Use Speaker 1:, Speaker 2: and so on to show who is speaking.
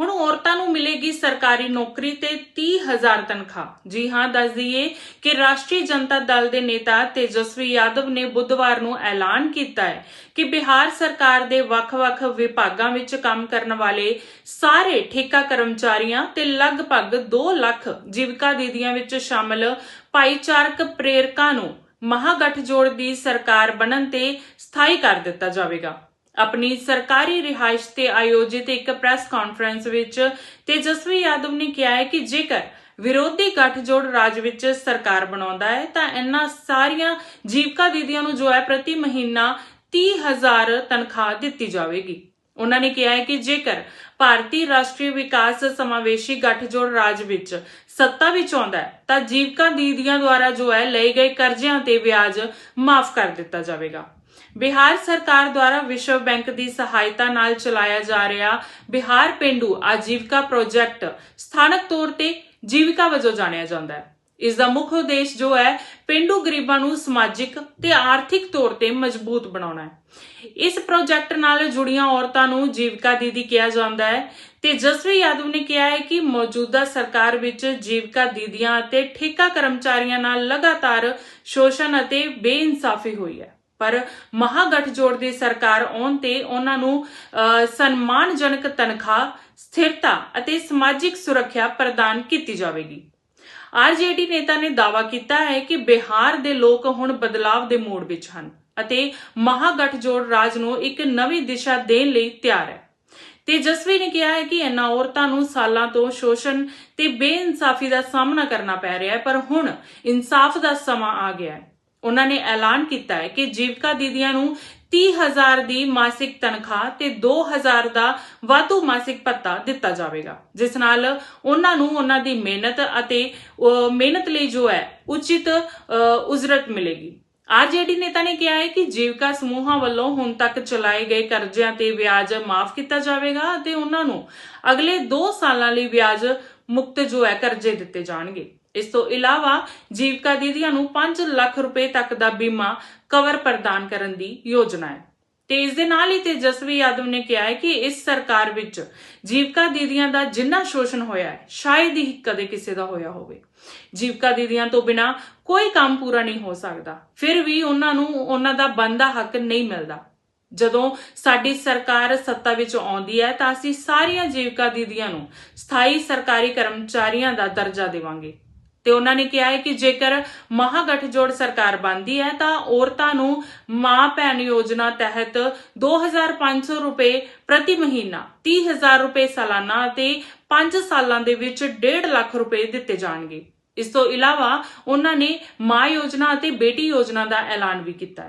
Speaker 1: ਹੁਣ ਔਰਤਾਂ ਨੂੰ ਮਿਲੇਗੀ ਸਰਕਾਰੀ ਨੌਕਰੀ ਤੇ 30000 ਤਨਖਾਹ। ਜੀ ਹਾਂ, ਦੱਸ ਦਈਏ ਕਿ ਰਾਸ਼ਟਰੀ ਜਨਤਾ ਦਲ ਦੇ ਨੇਤਾ ਤੇਜਸਵੀ ਯਾਦਵ ਨੇ ਬੁੱਧਵਾਰ ਨੂੰ ਐਲਾਨ ਕੀਤਾ ਹੈ ਕਿ ਬਿਹਾਰ ਸਰਕਾਰ ਦੇ ਵੱਖ-ਵੱਖ ਵਿਭਾਗਾਂ ਵਿੱਚ ਕੰਮ ਕਰਨ ਵਾਲੇ ਸਾਰੇ ਠੇਕਾ ਕਰਮਚਾਰੀਆਂ ਤੇ ਲਗਭਗ 2 ਲੱਖ ਜੀਵਿਕਾ ਦੀਦੀਆਂ ਵਿੱਚ ਸ਼ਾਮਲ ਭਾਈਚਾਰਕ ਪ੍ਰੇਰਕਾਂ ਨੂੰ ਮਹਾਗਠਜੋੜ ਦੀ ਸਰਕਾਰ ਬਣਨ ਤੇ ਸਥਾਈ ਕਰ ਦਿੱਤਾ ਜਾਵੇਗਾ। ਆਪਣੀ ਸਰਕਾਰੀ ਰਿਹਾਇਸ਼ ਤੇ ਆਯੋਜਿਤ ਇੱਕ ਪ੍ਰੈਸ ਕਾਨਫਰੰਸ ਵਿੱਚ ਤੇਜਸਵੀ ਯਾਦਵ ਨੇ ਕਿਹਾ ਹੈ ਕਿ ਜੇਕਰ ਵਿਰੋਧੀ ਗੱਠਜੋੜ ਰਾਜ ਵਿੱਚ ਸਰਕਾਰ ਬਣਾਉਂਦਾ ਹੈ, ਤਾਂ ਇਹਨਾਂ ਸਾਰੀਆਂ ਜੀਵਕਾ ਦੀਦੀਆਂ ਨੂੰ ਜੋ ਹੈ ਪ੍ਰਤੀ ਮਹੀਨਾ 30000 ਤਨਖਾਹ ਦਿੱਤੀ ਜਾਵੇਗੀ। ਉਹਨਾਂ ਨੇ ਕਿਹਾ ਹੈ ਕਿ ਜੇਕਰ ਭਾਰਤੀ ਰਾਸ਼ਟਰੀ ਵਿਕਾਸ ਸਮਾਵੇਸ਼ੀ ਗੱਠਜੋੜ ਰਾਜ ਵਿੱਚ ਸੱਤਾ ਵਿੱਚ ਆਉਂਦਾ ਹੈ, ਤਾਂ ਜੀਵਕਾ ਦੀਦੀਆਂ ਦੁਆਰਾ ਜੋ ਹੈ ਲਏ ਗਏ ਕਰਜ਼ਿਆਂ ਤੇ ਵਿਆਜ ਮਾਫ ਕਰ ਦਿੱਤਾ ਜਾਵੇਗਾ। ਬਿਹਾਰ ਸਰਕਾਰ ਦੁਆਰਾ ਵਿਸ਼ਵ ਬੈਂਕ ਦੀ ਸਹਾਇਤਾ ਨਾਲ ਚਲਾਇਆ ਜਾ ਰਿਹਾ ਬਿਹਾਰ ਪਿੰਡੂ ਆਜੀਵਿਕਾ ਪ੍ਰੋਜੈਕਟ ਸਥਾਨਕ ਤੌਰ ਤੇ ਜੀਵਿਕਾ ਵਜੋਂ ਜਾਣਿਆ ਜਾਂਦਾ ਹੈ। ਇਸ ਦਾ ਮੁੱਖ ਉਦੇਸ਼ ਜੋ ਹੈ, ਪਿੰਡੂ ਗਰੀਬਾਂ ਨੂੰ ਸਮਾਜਿਕ ਤੇ ਆਰਥਿਕ ਤੌਰ ਤੇ ਮਜ਼ਬੂਤ ਬਣਾਉਣਾ ਹੈ। ਇਸ ਪ੍ਰੋਜੈਕਟ ਨਾਲ ਜੁੜੀਆਂ ਔਰਤਾਂ ਨੂੰ ਜੀਵਿਕਾ ਦੀਦੀ ਕਿਹਾ ਜਾਂਦਾ ਹੈ ਤੇ ਜਸਵੀ ਯਾਦਵ ਨੇ ਕਿਹਾ ਹੈ ਕਿ ਮੌਜੂਦਾ ਸਰਕਾਰ ਵਿੱਚ ਜੀਵਿਕਾ ਦੀਦੀਆਂ ਅਤੇ ਠੇਕਾ ਕਰਮਚਾਰੀਆਂ ਨਾਲ ਲਗਾਤਾਰ ਸ਼ੋਸ਼ਣ ਅਤੇ ਬੇਇਨਸਾਫੀ ਹੋਈ ਹੈ। ਪਰ ਮਹਾਗਠਜੋੜ ਦੀ ਸਰਕਾਰ ਆਉਣ ਤੇ ਉਹਨਾਂ ਨੂੰ ਅਹ, ਸਨਮਾਨਜਨਕ ਤਨਖਾਹ ਸਥਿਰਤਾ ਅਤੇ ਸਮਾਜਿਕ ਸੁਰੱਖਿਆ ਪ੍ਰਦਾਨ ਕੀਤੀ ਜਾਵੇਗੀ। ਆਰਜੇਡੀ ਨੇਤਾ ਨੇ ਦਾਅਵਾ ਕੀਤਾ ਹੈ ਕਿ ਬਿਹਾਰ ਦੇ ਲੋਕ ਹੁਣ ਬਦਲਾਵ ਦੇ ਮੋੜ ਵਿੱਚ ਹਨ ਅਤੇ ਮਹਾਗਠਜੋੜ ਰਾਜ ਨੂੰ ਇੱਕ ਨਵੀਂ ਦਿਸ਼ਾ ਦੇਣ ਲਈ ਤਿਆਰ ਹੈ। ਤੇਜਸਵੀ ਨੇ ਕਿਹਾ ਹੈ ਕਿ ਇਹਨਾਂ ਔਰਤਾਂ ਨੂੰ ਸਾਲਾਂ ਤੋਂ ਸ਼ੋਸ਼ਣ ਤੇ ਬੇਇਨਸਾਫੀ ਦਾ ਸਾਹਮਣਾ ਕਰਨਾ ਪੈ ਰਿਹਾ ਹੈ ਪਰ ਹੁਣ ਇਨਸਾਫ ਦਾ ਸਮਾਂ ਆ ਗਿਆ ਹੈ। ਉਹਨਾਂ ਨੇ ਐਲਾਨ ਕੀਤਾ ਹੈ ਕਿ ਜੀਵਿਕਾ ਦੀਦੀਆਂ ਨੂੰ 30000 ਦੀ ਮਾਸਿਕ ਤਨਖਾਹ ਤੇ 2000 ਦਾ ਵਾਧੂ ਮਾਸਿਕ ਭੱਤਾ ਦਿੱਤਾ ਜਾਵੇਗਾ, ਜਿਸ ਨਾਲ ਉਹਨਾਂ ਨੂੰ ਉਹਨਾਂ ਦੀ ਮਿਹਨਤ ਅਤੇ ਮਿਹਨਤ ਲਈ ਜੋ ਹੈ, ਉਚਿਤ ਉਜਰਤ ਮਿਲੇਗੀ। ਆਰਜੇਡੀ ਨੇਤਾ ਨੇ ਕਿਹਾ ਹੈ ਕਿ ਜੀਵਿਕਾ ਸਮੂਹਾਂ ਵੱਲੋਂ ਹੁਣ ਤੱਕ ਚਲਾਏ ਗਏ ਕਰਜ਼ਿਆਂ ਤੇ ਵਿਆਜ ਮਾਫ ਕੀਤਾ ਜਾਵੇਗਾ ਅਤੇ ਉਹਨਾਂ ਨੂੰ ਅਗਲੇ 2 ਸਾਲਾਂ ਲਈ ਵਿਆਜ ਮੁਕਤ ਜੋ ਹੈ, ਕਰਜ਼ੇ ਦਿੱਤੇ ਜਾਣਗੇ। ਇਸ ਤੋਂ ਇਲਾਵਾ ਜੀਵਿਕਾ ਦੀਦੀਆਂ ਨੂੰ 5 ਲੱਖ ਰੁਪਏ ਤੱਕ ਦਾ ਬੀਮਾ ਕਵਰ ਪ੍ਰਦਾਨ ਕਰਨ ਦੀ ਯੋਜਨਾ ਹੈ। ਤੇ ਇਸ ਦੇ ਨਾਲ ਹੀ ਤੇਜਸਵੀ ਯਾਦਵ ਨੇ ਕਿਹਾ ਹੈ ਕਿ ਇਸ ਸਰਕਾਰ ਵਿੱਚ ਜੀਵਕਾ ਦੀਦੀਆਂ ਦਾ ਜਿੰਨਾ ਸ਼ੋਸ਼ਣ ਹੋਇਆ ਹੈ, ਸ਼ਾਇਦ ਹੀ ਕਦੇ ਕਿਸੇ ਦਾ ਹੋਇਆ ਹੋਵੇ। ਜੀਵਿਕਾ ਦੀਦੀਆਂ ਤੋਂ ਬਿਨਾ ਕੋਈ ਕੰਮ ਪੂਰਾ ਨਹੀਂ ਹੋ ਸਕਦਾ। ਫਿਰ ਵੀ ਉਹਨਾਂ ਨੂੰ ਉਹਨਾਂ ਦਾ ਬੰਦਾ ਹੱਕ ਨਹੀਂ ਮਿਲਦਾ। ਜਦੋਂ ਸਾਡੀ ਸਰਕਾਰ ਸੱਤਾ ਵਿੱਚ ਆਉਂਦੀ ਹੈ ਤਾਂ ਅਸੀਂ ਸਾਰੀਆਂ ਜੀਵਿਕਾ ਦੀਦੀਆਂ ਨੂੰ ਸਥਾਈ ਸਰਕਾਰੀ ਕਰਮਚਾਰੀਆਂ ਦਾ ਦਰਜਾ ਦੇਵਾਂਗੇ। ਤੇ ਉਹਨਾਂ ਨੇ ਕਿਹਾ ਹੈ ਕਿ ਜੇਕਰ ਮਹਾਗਠਜੋੜ ਸਰਕਾਰ ਬਣਦੀ ਹੈ ਤਾਂ ਔਰਤਾਂ ਨੂੰ ਮਾਂ ਭੈਣ ਯੋਜਨਾ ਤਹਿਤ 2500 ਰੁਪਏ ਪ੍ਰਤੀ ਮਹੀਨਾ 30000 ਰੁਪਏ ਸਾਲਾਨਾ ਅਤੇ 5 ਸਾਲਾਂ ਦੇ ਵਿੱਚ 1.5 ਲੱਖ ਰੁਪਏ ਦਿੱਤੇ ਜਾਣਗੇ। ਇਸ ਤੋਂ ਇਲਾਵਾ ਉਹਨਾਂ ਨੇ ਮਾਂ ਯੋਜਨਾ ਅਤੇ ਬੇਟੀ ਯੋਜਨਾ ਦਾ ਐਲਾਨ ਵੀ ਕੀਤਾ